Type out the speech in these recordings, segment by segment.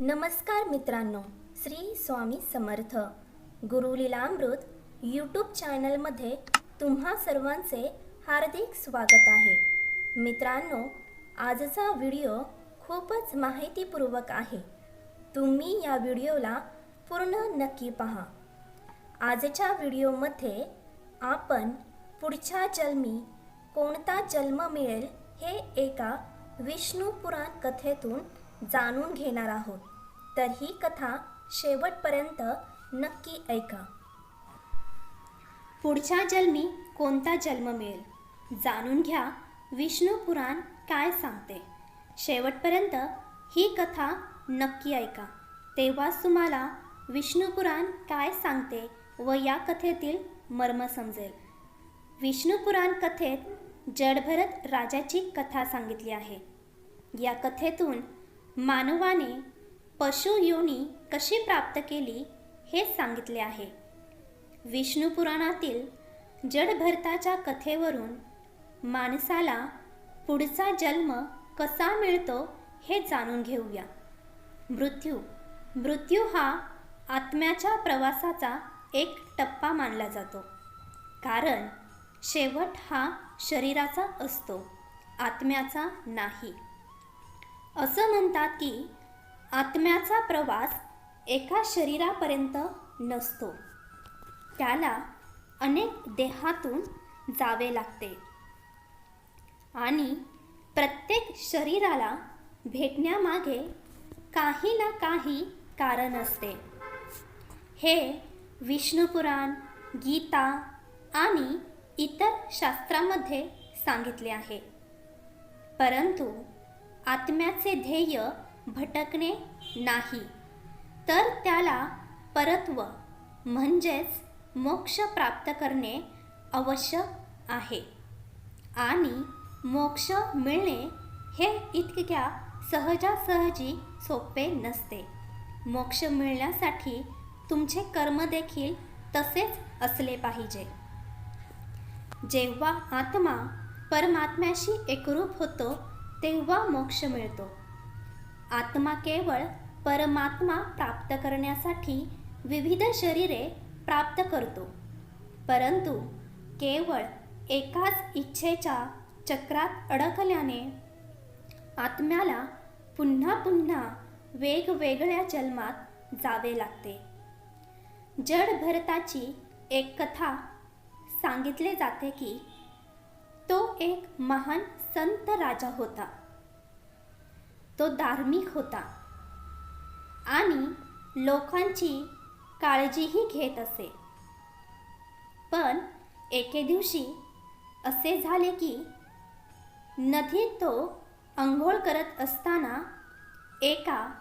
नमस्कार मित्रांनो श्री स्वामी समर्थ. गुरुलीलामृत यूट्यूब चॅनलमध्ये तुम्हा सर्वांचे हार्दिक स्वागत आहे. मित्रांनो आजचा व्हिडिओ खूपच माहितीपूर्वक आहे. तुम्ही या व्हिडिओला पूर्ण नक्की पहा. आजच्या व्हिडिओमध्ये आपण पुढच्या जन्मी कोणता जन्म मिळेल हे एका विष्णू पुराण कथेतून जाणून घेणार आहोत. तर ही कथा शेवटपर्यंत नक्की ऐका. पुढच्या जन्मी कोणता जन्म मिळेल? जाणून घ्या विष्णू पुराण काय सांगते. शेवटपर्यंत ही कथा नक्की ऐका. तेव्हाच तुम्हाला विष्णू पुराण काय सांगते व या कथेतील मर्म समजेल. विष्णू पुराण कथेत जडभरत राजाची कथा सांगितली आहे. या कथेतून मानवाने पशु योनी कशी प्राप्त केली हे सांगितले आहे. विष्णू पुराणातील जडभरताच्या कथेवरून माणसाला पुढचा जन्म कसा मिळतो हे जाणून घेऊया. मृत्यू. मृत्यू हा आत्म्याच्या प्रवासाचा एक टप्पा मानला जातो. कारण शेवट हा शरीराचा असतो आत्म्याचा नाही. असं म्हणतात की आत्म्याचा प्रवास एका शरीरापर्यंत नसतो. त्याला अनेक देहातून जावे लागते. आणि प्रत्येक शरीराला भेटण्यामागे काही ना काही कारण असते. हे विष्णुपुराण गीता आणि इतर शास्त्रामध्ये सांगितले आहे. परंतु आत्म्याचे ध्येय भटकणे नाही. तर त्याला परत्व म्हणजेच मोक्ष प्राप्त करणे आवश्यक आहे. आणि मोक्ष मिळणे हे इतक्या सहजासहजी सोपे नसते. मोक्ष मिळण्यासाठी तुमचे कर्म देखील तसेच असले पाहिजे. जेव्हा आत्मा परमात्म्याशी एकरूप होतो तेव्हा मोक्ष मिळतो. आत्मा केवळ परमात्मा प्राप्त करण्यासाठी विविध शरीरे प्राप्त करतो. परंतु केवळ एकाच इच्छेच्या चक्रात अडकल्याने आत्म्याला पुन्हा पुन्हा वेगवेगळ्या जन्मात जावे लागते. जड भरताची एक कथा सांगितले जाते की तो एक महान संत राजा होता. तो धार्मिक होता. आणि लोकांची काळजीही घेत असे. पण एके दिवशी असे झाले की नदीत तो अंघोळ करत असताना एका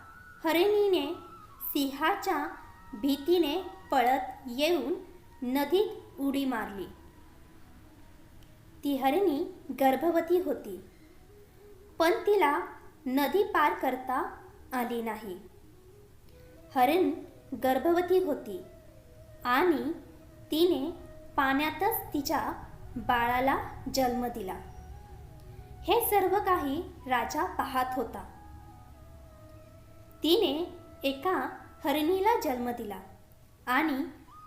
हरिणीने सिंहाच्या भीतीने पळत येऊन नदीत उडी मारली. ती हरिणी गर्भवती होती. पण तिला नदी पार करता आली नाही. हरिण गर्भवती होती आणि तिने पाण्यातच तिच्या बाळाला जन्म दिला. हे सर्व काही राजा पाहत होता. तिने एका हरिणीला जन्म दिला आणि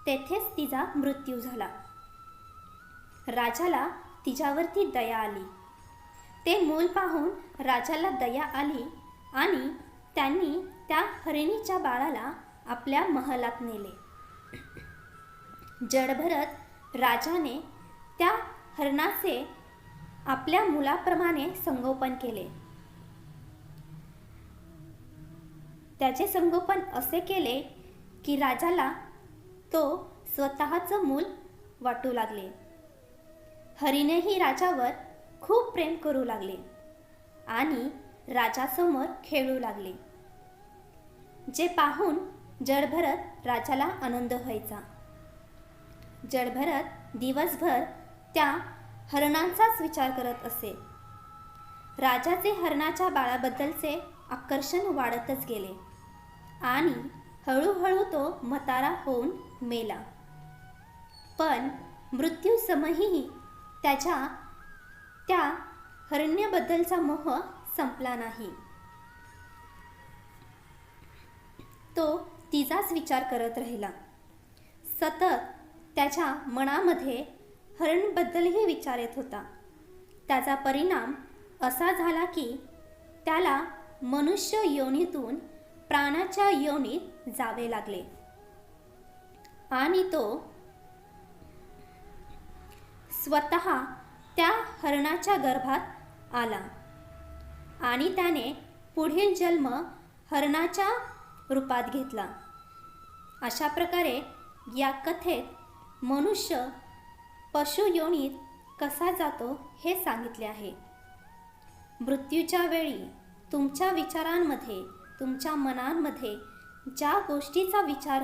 तेथेच तिचा मृत्यू झाला. राजाला तिच्यावरती दया आली. ते मूल पाहून राजाला दया आली आणि त्यांनी त्या हरिणीच्या बाळाला आपल्या महलात नेले. जडभरत राजाने त्या हरणाचे आपल्या मुलाप्रमाणे संगोपन केले. त्याचे संगोपन असे केले की राजाला तो स्वतःचं मूल वाटू लागले. हरीनेही राजावर खूप प्रेम करू लागले आणि राजासमोर खेळू लागले. जे पाहून जडभरत राजाला आनंद व्हायचा. जडभरत दिवसभर त्या हरणांचाच विचार करत असे. राजाचे हरणाच्या बाळाबद्दलचे आकर्षण वाढतच गेले आणि हळूहळू तो मतारा होऊन मेला. पण मृत्यूसमयही त्याच्या त्या हरण्याबद्दलचा मोह संपला नाही. तो तिचाच विचार करत राहिला. सतत त्याच्या मनामध्ये हरणबद्दलही विचार येत होता. त्याचा परिणाम असा झाला की त्याला मनुष्य योनीतून प्राणाच्या योनीत जावे लागले. आणि तो स्वतः त्या हरणाच्या गर्भात आला. आणि त्याने पुढील जन्म हरणाच्या रूपात घेतला. अशा प्रकारे या कथेत मनुष्य पशुयोनीत कसा जातो हे सांगितले आहे. मृत्यूच्या वेळी तुमच्या विचारांमध्ये तुमच्या मनांमध्ये ज्या गोष्टीचा विचार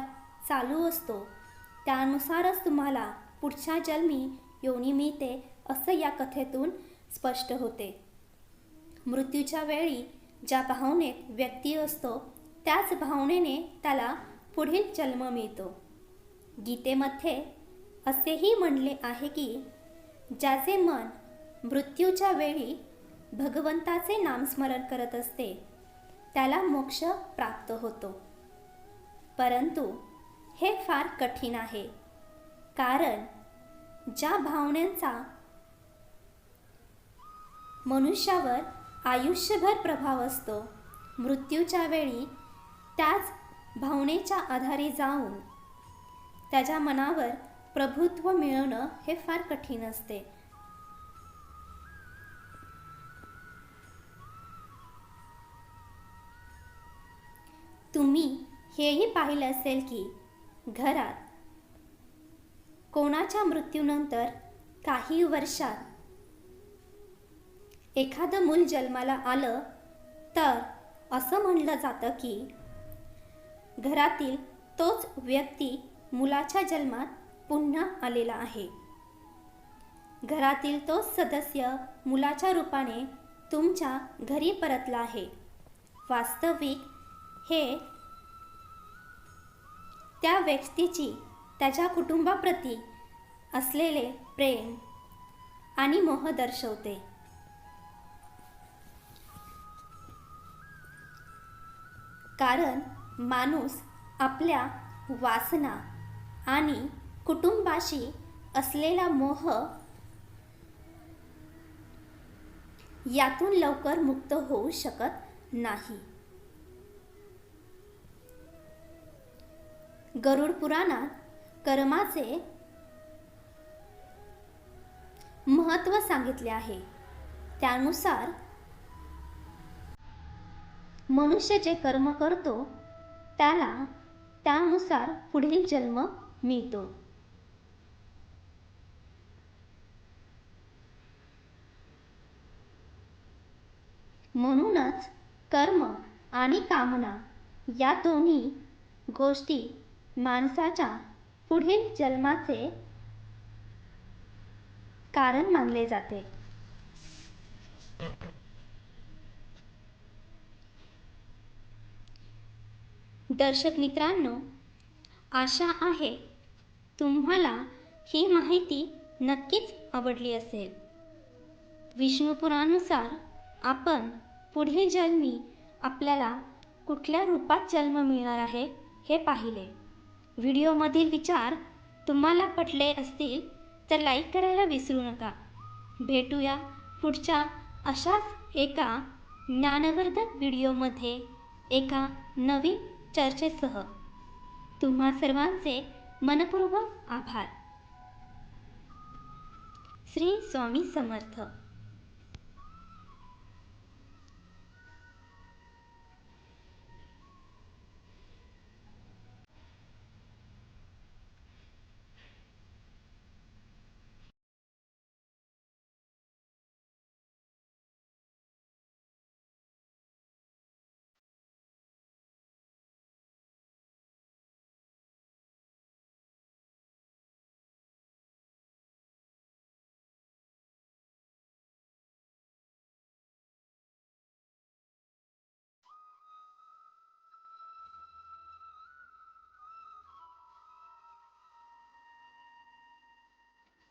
चालू असतो त्यानुसारच तुम्हाला पुढच्या जन्मी योनी मिळते असं या कथेतून स्पष्ट होते. मृत्यूच्या वेळी ज्या भावनेत व्यक्ती असतो त्याच भावनेने त्याला पुढील जन्म मिळतो. गीतेमध्ये असेही म्हणले आहे की ज्याचे मन मृत्यूच्या वेळी भगवंताचे नामस्मरण करत असते त्याला मोक्ष प्राप्त होतो. परंतु हे फार कठीण आहे कारण ज्या भावनांचा मनुष्यावर आयुष्यभर प्रभाव असतो मृत्यूच्या वेळी त्याच भावनेच्या आधारे जाऊन त्याच्या मनावर प्रभुत्व मिळवणं हे फार कठीण असते. तुम्ही हेही पाहिलं असेल की घरात कोणाच्या मृत्यूनंतर काही वर्षात एखादं मूल जन्माला आलं तर असं म्हणलं जातं की घरातील तोच व्यक्ती मुलाच्या जन्मात पुन्हा आलेला आहे. घरातील तोच सदस्य मुलाच्या रूपाने तुमच्या घरी परतला आहे. वास्तविक हे त्या व्यक्तीची त्याच्या कुटुंबाप्रती असलेले प्रेम आणि मोह दर्शवते. कारण माणूस आपल्या वासना आणि कुटुंबाशी असलेला मोह यातून लवकर मुक्त होऊ शकत नाही. गरुड पुराणात कर्माचे महत्त्व सांगितले आहे. त्यानुसार मनुष्य जे कर्म करतो त्याला त्यानुसार पुढील जन्म मिळतो. म्हणूनच कर्म आणि कामना या दोन्ही गोष्टी माणसाच्या पुढील जन्माचे कारण मानले जाते. दर्शक मित्रांनो आशा आहे तुम्हाला ही माहिती नक्कीच आवडली असेल. विष्णुपुरानुसार आपण पुढील जन्मी आपल्याला कुठल्या रूपात जन्म मिळणार आहे हे पाहिले. व्हिडिओमधील विचार तुम्हाला पटले असतील तर लाईक करायला विसरू नका. भेटूया पुढच्या अशाच एका ज्ञानवर्धक व्हिडिओमध्ये एका नवीन चर्चेसह. तुम्हा सर्वांचे मनपूर्वक आभार. श्री स्वामी समर्थ.